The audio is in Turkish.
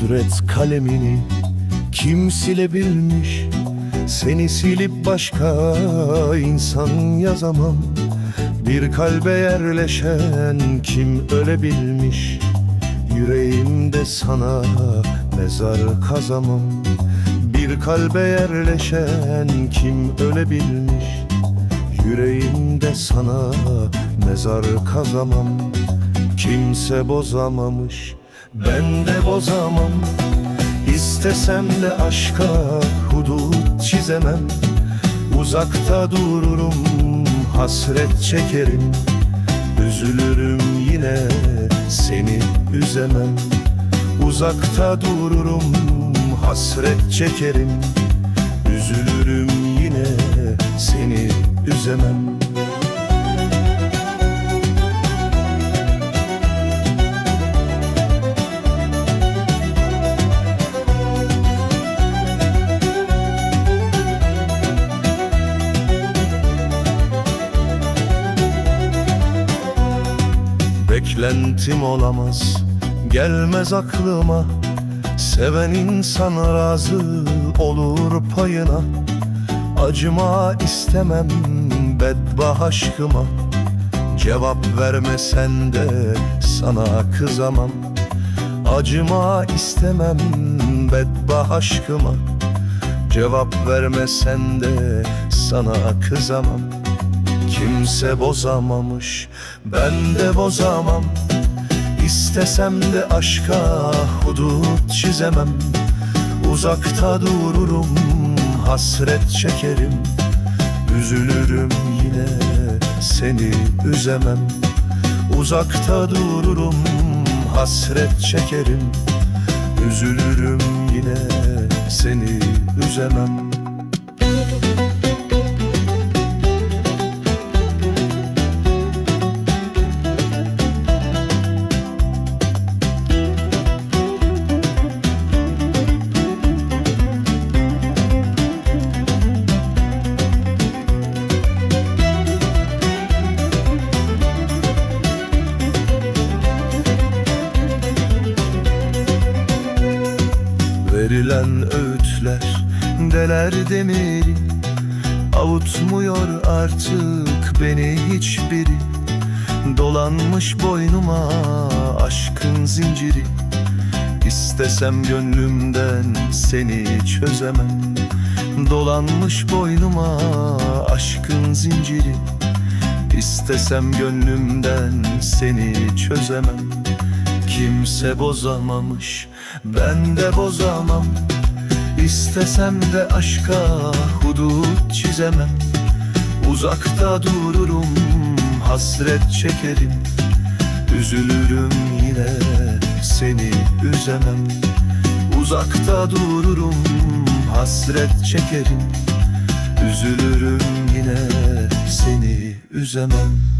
Kudret kalemini kim silebilmiş? Seni silip başka insan yazamam. Bir kalbe yerleşen kim ölebilmiş? Yüreğimde sana mezar kazamam. Bir kalbe yerleşen kim ölebilmiş? Yüreğimde sana mezar kazamam. Kimse bozamamış ben de bozamam İstesem de aşka hudut çizemem. Uzakta dururum hasret çekerim. Üzülürüm yine seni üzemem. Uzakta dururum hasret çekerim. Üzülürüm yine seni üzemem Beklentim olamaz. Gelmez aklıma Seven insan razı olur payına. Acıma istemem bedbah aşkıma. Cevap vermesen de sana kızamam. Acıma istemem bedbah aşkıma. Cevap vermesen de sana kızamam Kimse bozamamış. Ben de bozamam. İstesem de aşka hudut çizemem. Uzakta dururum hasret çekerim. Üzülürüm yine seni üzemem. Uzakta dururum hasret çekerim. Üzülürüm yine seni üzemem Verilen öğütler deler demiri Avutmuyor artık beni hiçbiri? Dolanmış boynuma aşkın zinciri. İstesem gönlümden seni çözemem. Dolanmış boynuma aşkın zinciri. İstesem gönlümden seni çözemem Kimse bozamamış. Ben de bozamam. İstesem de aşka hudut çizemem. Uzakta dururum hasret çekerim. Üzülürüm yine seni üzemem. Uzakta dururum hasret çekerim. Üzülürüm yine seni üzemem